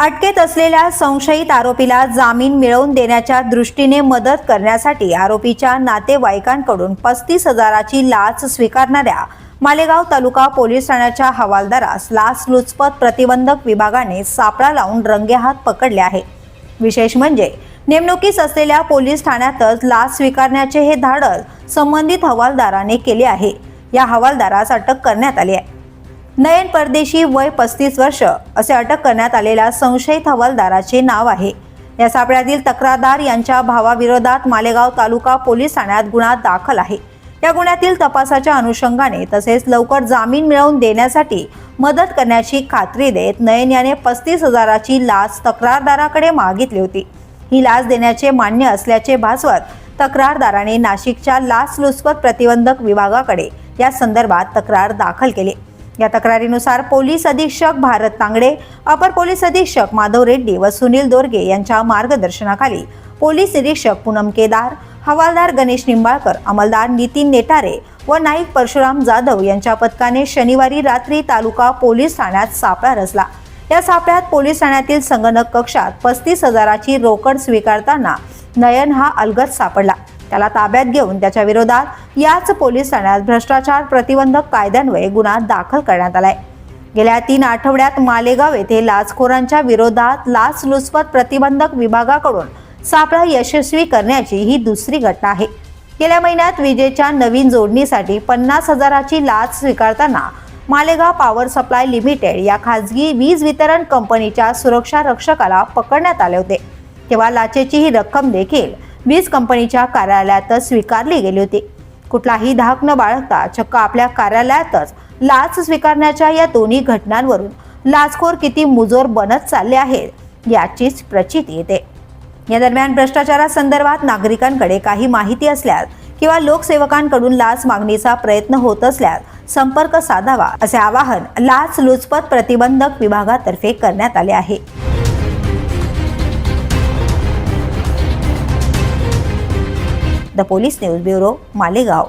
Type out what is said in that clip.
अटकेत असलेल्या संशयित आरोपीला जामीन मिळवून देण्याच्या दृष्टीने मदत करण्यासाठी आरोपीच्या नातेवाईकांकडून पस्तीस हजाराची लाच स्वीकारणाऱ्या मालेगाव तालुका पोलीस ठाण्याच्या हवालदारास लाचलुचपत प्रतिबंधक विभागाने सापळा लावून रंगेहात पकडले आहे. विशेष म्हणजे नेमणुकीस असलेल्या पोलीस ठाण्यातच लाच स्वीकारण्याचे हे धाडस संबंधित हवालदाराने केले आहे. या हवालदारास अटक करण्यात आली आहे. नयन परदेशी वय पस्तीस वर्ष असे अटक करण्यात आलेल्या संशयित हवालदाराचे नाव आहे. या सापळ्यातील तक्रारदार यांच्या भावाविरोधात मालेगाव तालुका पोलीस ठाण्यात गुन्हा दाखल आहे. या गुन्ह्यातील तपासाच्या अनुषंगाने तसेच लवकर जामीन मिळवून देण्यासाठी मदत करण्याची खात्री देत नयन याने पस्तीस हजाराची लाच तक्रारदाराकडे मागितली होती. ही लाच देण्याचे मान्य असल्याचे भासवत तक्रारदाराने नाशिकच्या लाचलुचपत प्रतिबंधक विभागाकडे या संदर्भात तक्रार दाखल केली. या तक्रारीनुसार पोलीस अधीक्षक भारत तांगडे अपर पोलीस अधीक्षक माधव रेड्डी व सुनील दोरगे यांच्या मार्गदर्शनाखाली पोलीस निरीक्षक पूनम केदार हवालदार गणेश निंबाळकर अंमलदार नितीन नेटारे व नाईक परशुराम जाधव यांच्या पथकाने शनिवारी रात्री तालुका पोलीस ठाण्यात सापळा रचला. या सापळ्यात पोलीस ठाण्यातील संगणक कक्षात पस्तीस हजाराची रोकड स्वीकारताना नयन हा अलगद सापडला. त्याला ताब्यात घेऊन त्याच्या विरोधात याच पोलीस ठाण्यात भ्रष्टाचार प्रतिबंधक कायद्यान्वये गुन्हा दाखल करण्यात आलाय. गेल्या तीन आठवड्यात मालेगाव येथे लाचखोरांच्या विरोधात लाचलुचपत प्रतिबंधक विभागाकडून सापळा यशस्वी करण्याची ही दुसरी घटना आहे. गेल्या महिन्यात विजेच्या नवीन जोडणीसाठी पन्नास हजाराची लाच स्वीकारताना मालेगाव पॉवर सप्लाय लिमिटेड या खाजगी वीज वितरण कंपनीच्या सुरक्षा रक्षकाला पकडण्यात आले होते. तेव्हा लाचेची ही रक्कम देखील वीज कंपनीच्या कार्यालयातच स्वीकारली गेली होती. कुठलाही धाक न बाळगता चक्क आपल्या कार्यालयातच लाच स्वीकारण्याच्या या दोन्ही घटनांवरून लाचखोर किती मुजोर बनत चालले आहेत याचीच प्रचिती येते. या दरम्यान भ्रष्टाचारासंदर्भात नागरिकांकडे काही माहिती असल्यास किंवा लोकसेवकांकडून लाच मागणीचा प्रयत्न होत असल्यास संपर्क साधावा असे आवाहन लाच लुचपत प्रतिबंधक विभागातर्फे करण्यात आले आहे. The police news bureau Malegaon.